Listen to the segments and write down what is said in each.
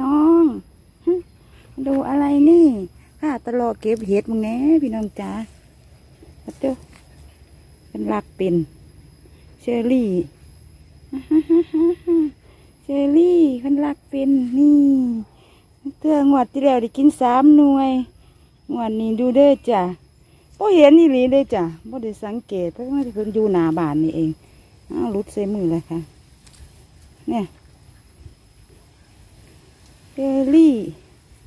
น้อง ดูอะไรนี่ข้าตลอดเก็บเห็ดมึงแน่พี่น้องจ๋าเอาเต้อเป็นหลักเป็นเชอรี่เชอรี่เป็นหลักเป็นนี่เตื้องวดที่แล้วได้กินสามหน่วยงวดนี้ดูเด้อจ้ะพ่เห็นนี่หลีเด้อจ้ะพ่ได้สังเกตเพราะว่าเพิ่งอยู่หนาบานนี่เองอ้าวรุดเซมือเลยค่ะ เนี่ย เชอรี่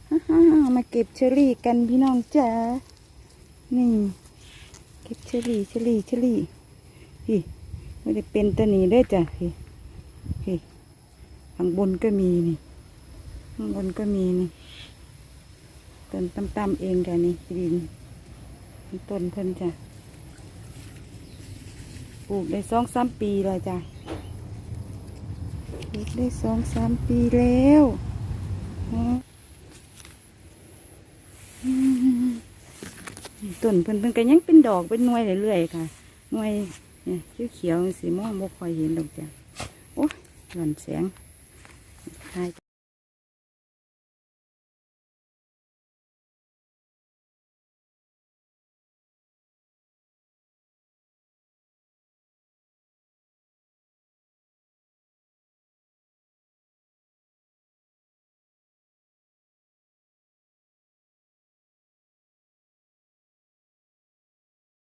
ฮ่ามาเก็บเชอรี่กันพี่น้องจ๋านี่ เก็บเชอรี่เชอรี่เชอรี่พี่ไม่ได้เป็นตัวนี้เด้จ้ะพี่พี่ข้างบนก็มีนี่ข้างบนก็มีนี่ต้นต่ำๆเองจ้ะนี่ดินต้นเพิ่นจ้ะปลูกได้สองสามปีแล้วจ้ะปลูกได้สองสามปีแล้วอ๋ออืม ต้นเพิ่นเพิ่นก็ยังเป็นดอกเป็นหน่วยเรื่อยๆค่ะหน่วยเนี่ยเขียวๆสีม่วงบ่ค่อยเห็นดอกจ้ะโอ้หล่อนแสงใช่